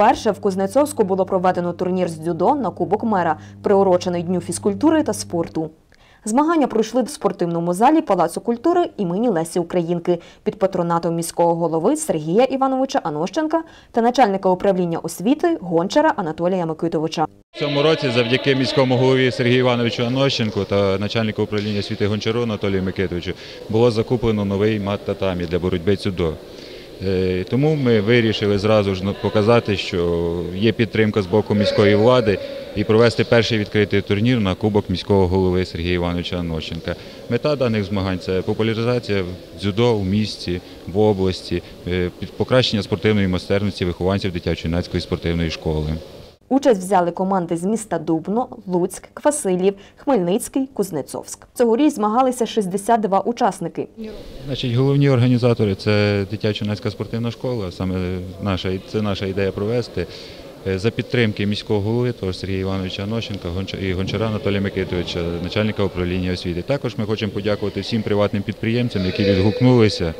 Вперше в Кузнецовську було проведено турнір з дзюдо на Кубок мера, приурочений Дню фізкультури та спорту. Змагання пройшли в спортивному залі Палацу культури імені Лесі Українки під патронатом міського голови Сергія Івановича Анощенка та начальника управління освіти Гончара Анатолія Микитовича. В цьому році завдяки міському голові Сергію Івановичу Анощенку та начальнику управління освіти Гончару Анатолію Микитовичу було закуплено новий мат татамі для боротьби дзюдо. Е, Тому ми вирішили зразу ж показати, що є підтримка з боку міської влади і провести перший відкритий турнір на кубок міського голови Сергія Івановича Анощенка. Мета даних змагань це популяризація дзюдо в місті, в області, е, покращення спортивної майстерності вихованців дитячо-юнацької спортивної школи. Участь взяли команди з міста Дубно, Луцьк, Квасилів, Хмельницький, Кузнецовськ. Цьогоріч змагалися 62 учасники. Значить, головні організатори це дитячо-юнацька спортивна школа. Саме наша це наша ідея провести. Е, За підтримки міського голови, того Сергія Івановича Анощенка Гонча- і Гончара Анатолія Микитовича, начальника управління освіти. Також ми хочемо подякувати всім приватним підприємцям, які відгукнулися,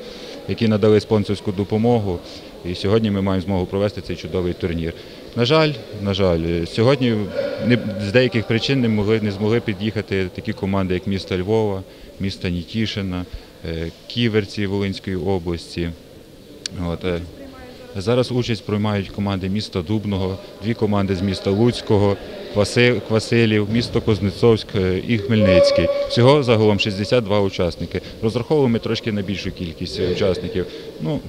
які надали спонсорську допомогу. І сьогодні ми маємо змогу провести цей чудовий турнір. На жаль, на жаль, сьогодні з деяких причин не могли не змогли під'їхати такі команди, як місто Львова, місто Нітішина, е, Ківерці Волинської області. От, е, зараз участь приймають команди міста Дубного, дві команди з міста Луцького, Кваси- Квасилів, місто Кузнецовськ е, і Хмельницький. Всього загалом 62 учасники. Розраховуємо трошки на більшу кількість учасників. Ну,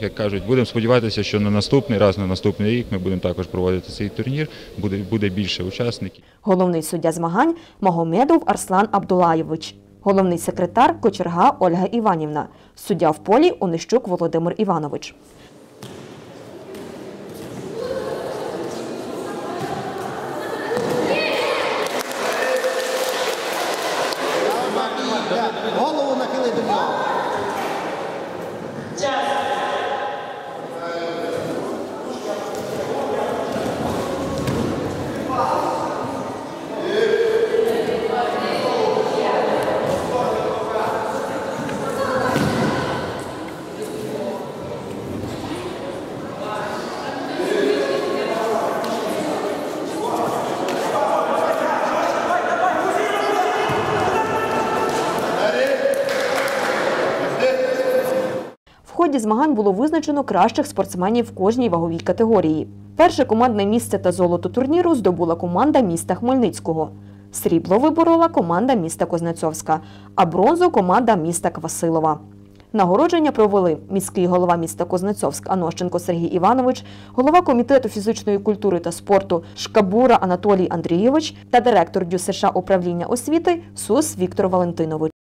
як кажуть, будемо сподіватися, що на наступний раз, на наступний рік ми будемо також проводити цей турнір, буде, буде більше учасників. Головний суддя змагань Магомедов Арслан Абдулаєвич. Головний секретар Кочерга Ольга Іванівна. Суддя в полі Онищук Володимир Іванович. Yeah, all the ході змагань було визначено кращих спортсменів в кожній ваговій категорії. Перше командне місце та золото турніру здобула команда міста Хмельницького. Срібло виборола команда міста Кознецовська, а бронзу команда міста Квасилова. Нагородження провели міський голова міста Кознецовськ Анощенко Сергій Іванович, голова комітету фізичної культури та спорту Шкабура Анатолій Андрійович та директор ДЮСШ управління освіти СУС Віктор Валентинович.